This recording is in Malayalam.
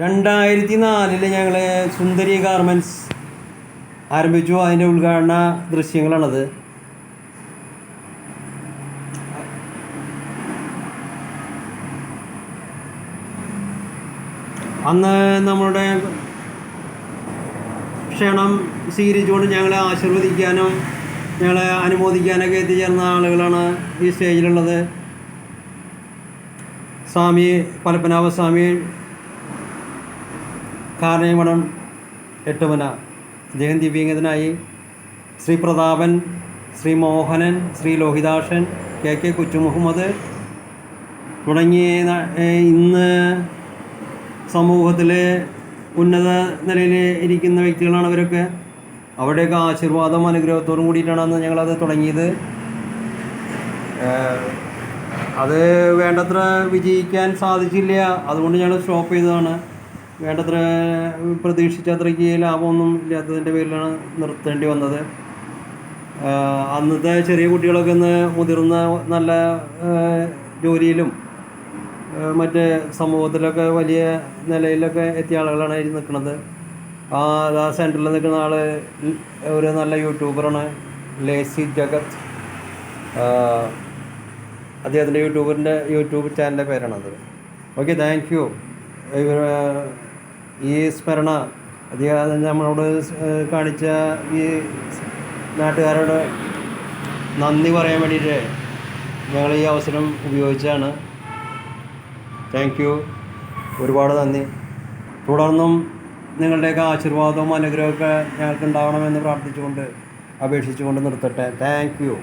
രണ്ടായിരത്തി നാലിൽ ഞങ്ങൾ സുന്ദരി ഗാർമെന്റ്സ് ആരംഭിച്ചു. അതിന്റെ ഉദ്ഘാടന ദൃശ്യങ്ങളാണത്. അന്ന് നമ്മളുടെ ക്ഷണം സ്വീകരിച്ചുകൊണ്ട് ഞങ്ങളെ ആശീർവദിക്കാനും ഞങ്ങളെ അനുമോദിക്കാനൊക്കെ എത്തിച്ചേർന്ന ആളുകളാണ് ഈ സ്റ്റേജിലുള്ളത്. സ്വാമി പലപ്പനാഭ സ്വാമി കാരണയമഠം എട്ടുമന. അദ്ദേഹം ദിവ്യംഗതനായി ശ്രീ പ്രതാപൻ ശ്രീ മോഹനൻ ശ്രീ ലോഹിതാക്ഷൻ കെ കെ കൊച്ചു മുഹമ്മദ് തുടങ്ങിയ ഇന്ന് സമൂഹത്തിൽ ഉന്നത നിലയിൽ ഇരിക്കുന്ന വ്യക്തികളാണ് അവരൊക്കെ. അവരുടെയൊക്കെ ആശീർവാദം അനുഗ്രഹത്തോടും കൂടിയിട്ടാണ് അന്ന് ഞങ്ങളത് തുടങ്ങിയത്. അത് വേണ്ടത്ര വിജയിക്കാൻ സാധിച്ചില്ല. അതുകൊണ്ട് ഞങ്ങൾ സ്റ്റോപ്പ് ചെയ്തതാണ്. വേണ്ടത്ര പ്രതീക്ഷിച്ച അത്രയ്ക്ക് ലാഭമൊന്നും ഇല്ലാത്തതിന്റെ പേരിലാണ് നിർത്തേണ്ടി വന്നത്. അന്നത്തെ ചെറിയ കുട്ടികളൊക്കെ ഇന്ന് മുതിർന്ന നല്ല ജോലിയിലും മറ്റ് സമൂഹത്തിലൊക്കെ വലിയ നിലയിലൊക്കെ എത്തിയ ആളുകളാണ് അതിൽ നിൽക്കുന്നത്. ആ ആ സെന്ററിൽ നിൽക്കുന്ന ആൾ ഒരു നല്ല യൂട്യൂബറാണ് ലേസി ജഗത്. അദ്ദേഹത്തിന്റെ യൂട്യൂബറിന്റെ യൂട്യൂബ് ചാനലിന്റെ പേരാണത്. Okay thank you. ഈ സ്മരണ അദ്ദേഹം നമ്മളോട് കാണിച്ച ഈ നാട്ടുകാരോട് നന്ദി പറയാൻ വേണ്ടിയിട്ട് ഞങ്ങൾ ഈ അവസരം ഉപയോഗിച്ചാണ് താങ്ക് യു ഒരുപാട് നന്ദി. തുടർന്നും നിങ്ങളുടെയൊക്കെ ആശീർവാദവും അനുഗ്രഹമൊക്കെ ഞങ്ങൾക്ക് ഉണ്ടാവണമെന്ന് പ്രാർത്ഥിച്ചുകൊണ്ട് അപേക്ഷിച്ചുകൊണ്ട് നിർത്തട്ടെ. Thank you